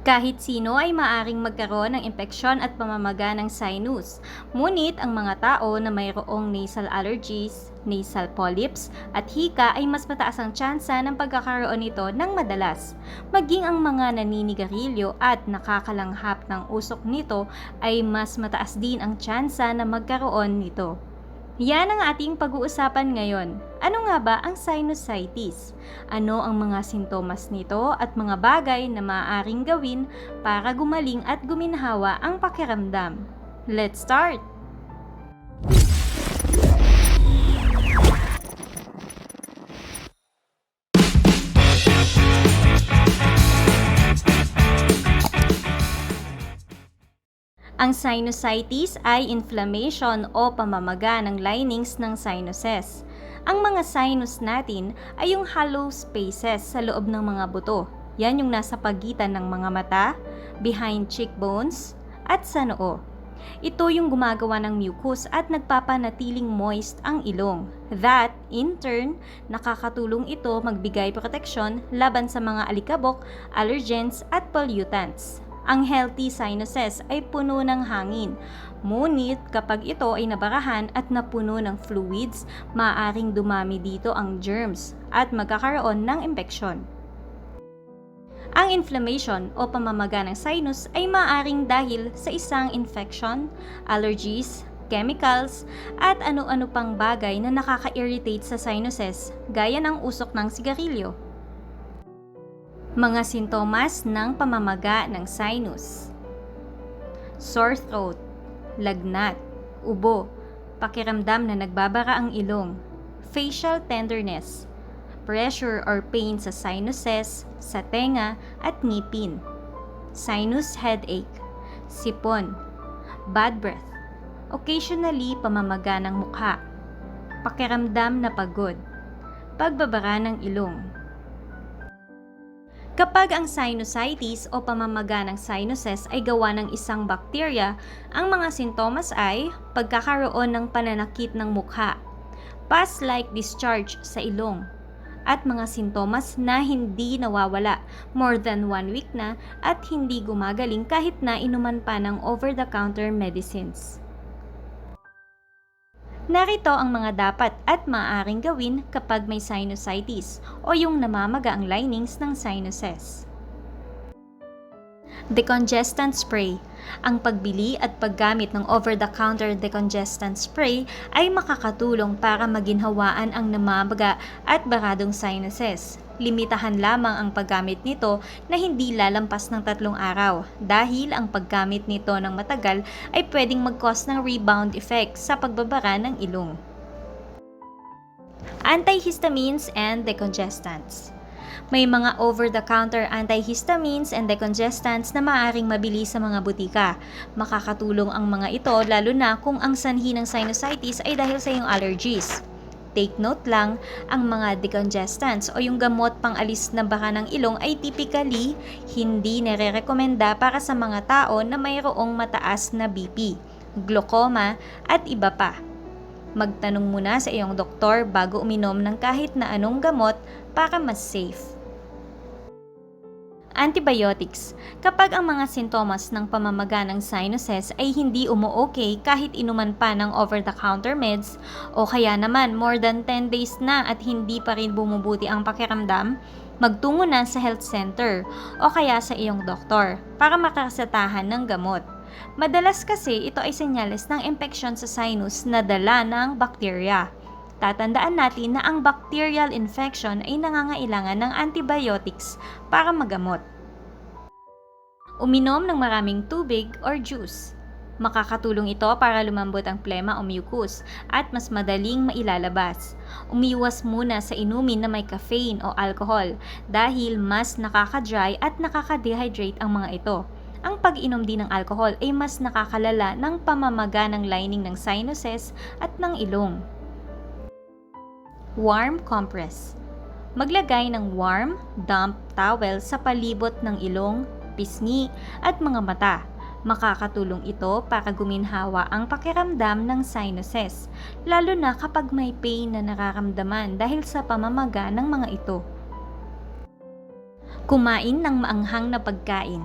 Kahit sino ay maaring magkaroon ng impeksyon at pamamaga ng sinus. Ngunit ang mga tao na mayroong nasal allergies, nasal polyps at hika ay mas mataas ang tsansa ng pagkakaroon nito ng madalas. Maging ang mga naninigarilyo at nakakalanghap ng usok nito ay mas mataas din ang tsansa na magkaroon nito. Yan ang ating pag-uusapan ngayon. Ano nga ba ang sinusitis? Ano ang mga sintomas nito at mga bagay na maaaring gawin para gumaling at guminhawa ang pakiramdam? Let's start! Ang sinusitis ay inflammation o pamamaga ng linings ng sinuses. Ang mga sinus natin ay yung hollow spaces sa loob ng mga buto. Yan yung nasa pagitan ng mga mata, behind cheekbones, at sa noo. Ito yung gumagawa ng mucus at nagpapanatiling moist ang ilong. That, in turn, nakakatulong ito magbigay proteksyon laban sa mga alikabok, allergens at pollutants. Ang healthy sinuses ay puno ng hangin. Ngunit kapag ito ay nabarahan at napuno ng fluids, maaaring dumami dito ang germs at magkakaroon ng impeksyon. Ang inflammation o pamamaga ng sinus ay maaaring dahil sa isang infection, allergies, chemicals, at ano-ano pang bagay na nakaka-irritate sa sinuses gaya ng usok ng sigarilyo. Mga sintomas ng pamamaga ng sinus. Sore throat, lagnat, ubo, pakiramdam na nagbabara ang ilong, facial tenderness, pressure or pain sa sinuses, sa tenga at ngipin, sinus headache, sipon, bad breath, occasionally pamamaga ng mukha, pakiramdam na pagod, pagbabara ng ilong, Kapag ang sinusitis o pamamaga ng sinuses ay gawa ng isang bakterya, ang mga sintomas ay pagkakaroon ng pananakit ng mukha, pus-like discharge sa ilong, at mga sintomas na hindi nawawala more than one week na at hindi gumagaling kahit na inuman pa ng over-the-counter medicines. Narito ang mga dapat at maaaring gawin kapag may sinusitis o yung namamaga ang linings ng sinuses. Decongestant spray. Ang pagbili at paggamit ng over-the-counter decongestant spray ay makakatulong para maginhawaan ang namamaga at baradong sinuses. Limitahan lamang ang paggamit nito na hindi lalampas ng tatlong araw dahil ang paggamit nito ng matagal ay pwedeng mag-cause ng rebound effect sa pagbabara ng ilong. Antihistamines and decongestants. May mga over-the-counter antihistamines and decongestants na maaaring mabili sa mga butika. Makakatulong ang mga ito lalo na kung ang sanhi ng sinusitis ay dahil sa iyong allergies. Take note lang, ang mga decongestants o yung gamot pang alis ng baka ng ilong ay typically hindi nare-rekomenda para sa mga tao na mayroong mataas na BP, glaucoma at iba pa. Magtanong muna sa iyong doktor bago uminom ng kahit na anong gamot para mas safe. Antibiotics. Kapag ang mga sintomas ng pamamaga ng sinuses ay hindi umu-okay kahit inuman pa ng over-the-counter meds o kaya naman more than 10 days na at hindi pa rin bumubuti ang pakiramdam, magtungo na sa health center o kaya sa iyong doktor para makasatahan ng gamot. Madalas kasi ito ay senyales ng impeksyon sa sinus na dala ng bakterya. Tatandaan natin na ang bacterial infection ay nangangailangan ng antibiotics para magamot. Uminom ng maraming tubig or juice. Makakatulong ito para lumambot ang plema o mucus at mas madaling mailalabas. Umiwas muna sa inumin na may caffeine o alcohol dahil mas nakaka-dry at nakaka-dehydrate ang mga ito. Ang pag-inom din ng alcohol ay mas nakakalala ng pamamaga ng lining ng sinuses at ng ilong. Warm compress. Maglagay ng warm, damp towel sa palibot ng ilong, pisngi at mga mata. Makakatulong ito para guminhawa ang pakiramdam ng sinuses, lalo na kapag may pain na nararamdaman dahil sa pamamaga ng mga ito. Kumain ng maanghang na pagkain.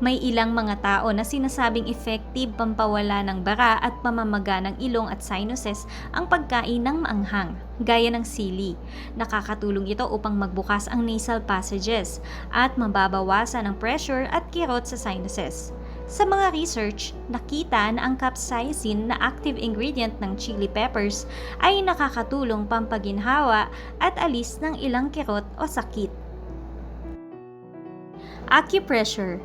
May ilang mga tao na sinasabing effective pampawala ng bara at pamamaga ng ilong at sinuses ang pagkain ng maanghang, gaya ng sili. Nakakatulong ito upang magbukas ang nasal passages at mababawasan ang pressure at kirot sa sinuses. Sa mga research, nakita na ang capsaicin na active ingredient ng chili peppers ay nakakatulong pampaginhawa at alis ng ilang kirot o sakit. Acupressure.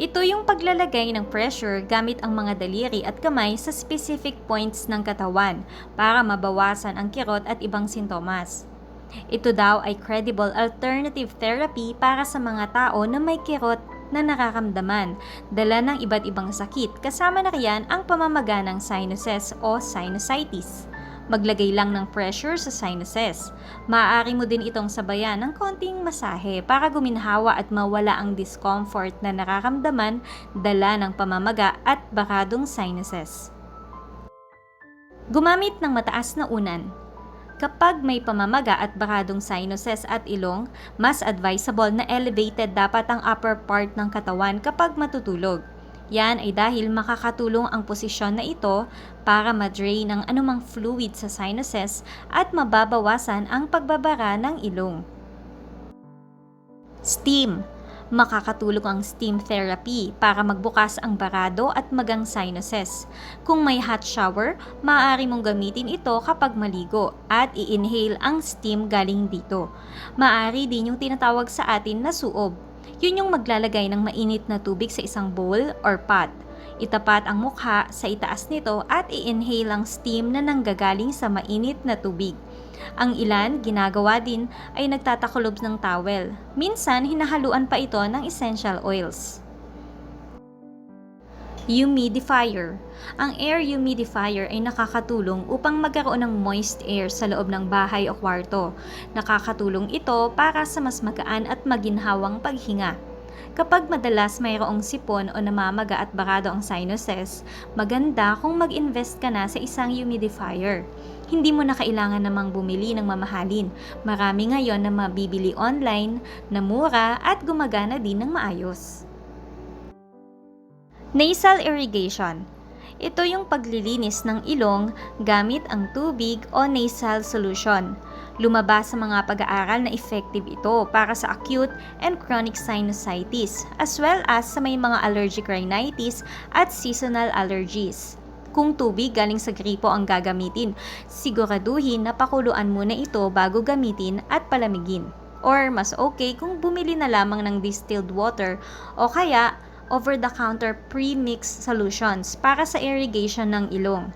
Ito yung paglalagay ng pressure gamit ang mga daliri at kamay sa specific points ng katawan para mabawasan ang kirot at ibang sintomas. Ito daw ay credible alternative therapy para sa mga tao na may kirot na nararamdaman, dala ng iba't ibang sakit kasama na riyan ang pamamaga ng sinuses o sinusitis. Maglagay lang ng pressure sa sinuses. Maaari mo din itong sabayan ng konting masahe para guminhawa at mawala ang discomfort na nararamdaman dala ng pamamaga at baradong sinuses. Gumamit ng mataas na unan. Kapag may pamamaga at baradong sinuses at ilong, mas advisable na elevated dapat ang upper part ng katawan kapag matutulog. Yan ay dahil makakatulong ang posisyon na ito para ma-drain ang anumang fluid sa sinuses at mababawasan ang pagbabara ng ilong. Steam Makakatulong ang steam therapy para magbukas ang barado at magang sinuses. Kung may hot shower, maaari mong gamitin ito kapag maligo at i-inhale ang steam galing dito. Maaari din yung tinatawag sa atin na suob. Yun yung maglalagay ng mainit na tubig sa isang bowl or pot. Itapat ang mukha sa itaas nito at i-inhale ang steam na nanggagaling sa mainit na tubig. Ang ilan, ginagawa din ay nagtatakulob ng towel. Minsan, hinahaluan pa ito ng essential oils. Humidifier. Ang air humidifier ay nakakatulong upang magkaroon ng moist air sa loob ng bahay o kwarto. Nakakatulong ito para sa mas magaan at maginhawang paghinga. Kapag madalas mayroong sipon o namamaga at barado ang sinuses, maganda kung mag-invest ka na sa isang humidifier. Hindi mo na kailangan namang bumili ng mamahalin. Marami ngayon na mabibili online na mura at gumagana din ng maayos. Nasal irrigation. Ito yung paglilinis ng ilong gamit ang tubig o nasal solution. Lumabas sa mga pag-aaral na effective ito para sa acute and chronic sinusitis as well as sa may mga allergic rhinitis at seasonal allergies. Kung tubig galing sa gripo ang gagamitin, siguraduhin na pakuluan muna ito bago gamitin at palamigin. Or mas okay kung bumili na lamang ng distilled water o kaya over-the-counter pre-mixed solutions para sa irrigation ng ilong.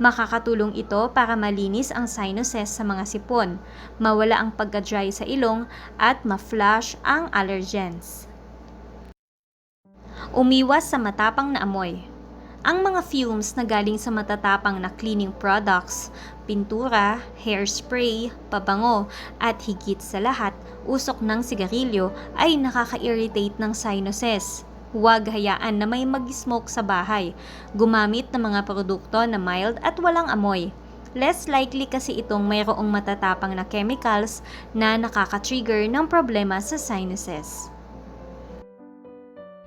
Makakatulong ito para malinis ang sinuses sa mga sipon, mawala ang pagka-dry sa ilong at ma-flush ang allergens. Umiwas sa matapang na amoy. Ang mga fumes na galing sa matatapang na cleaning products, pintura, hairspray, pabango, at higit sa lahat, usok ng sigarilyo ay nakaka-irritate ng sinuses Huwag hayaan na may mag-smoke sa bahay. Gumamit ng mga produkto na mild at walang amoy. Less likely kasi itong mayroong matatapang na chemicals na nakaka-trigger ng problema sa sinuses.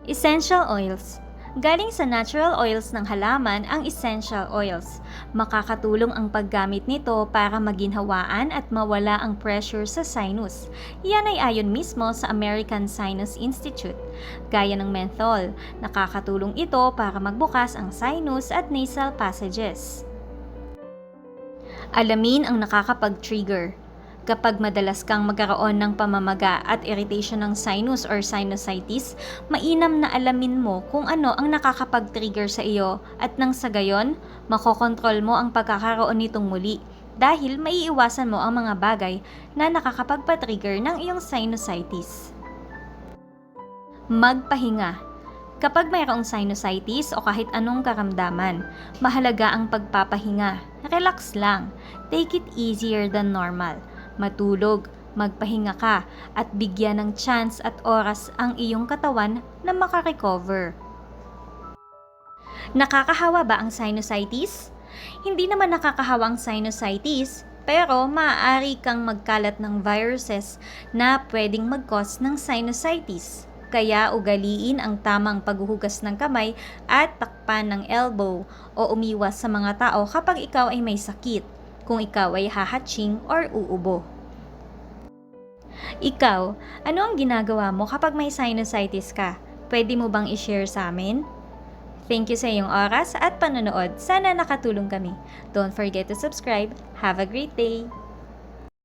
Essential oils Galing sa natural oils ng halaman ang essential oils. Makakatulong ang paggamit nito para maginhawaan at mawala ang pressure sa sinus. Yan ay ayon mismo sa American Sinus Institute. Gaya ng menthol, nakakatulong ito para magbukas ang sinus at nasal passages. Alamin ang nakakapag-trigger. Kapag madalas kang magkaroon ng pamamaga at irritation ng sinus or sinusitis, mainam na alamin mo kung ano ang nakakapag-trigger sa iyo at nang sa gayon, makokontrol mo ang pagkakaroon nitong muli dahil maiiwasan mo ang mga bagay na nakakapagpa-trigger ng iyong sinusitis. Magpahinga Kapag mayroong sinusitis o kahit anong karamdaman, mahalaga ang pagpapahinga. Relax lang. Take it easier than normal matulog, magpahinga ka at bigyan ng chance at oras ang iyong katawan na makarecover. Nakakahawa ba ang sinusitis? Hindi naman nakakahawa ang sinusitis, pero maaari kang magkalat ng viruses na pwedeng mag-cause ng sinusitis. Kaya ugaliin ang tamang paghuhugas ng kamay at takpan ng elbow o umiwas sa mga tao kapag ikaw ay may sakit, kung ikaw ay hahatching or uubo. Ikaw, ano ang ginagawa mo kapag may sinusitis ka? Pwede mo bang i-share sa amin? Thank you sa iyong oras at panonood. Sana nakatulong kami. Don't forget to subscribe. Have a great day!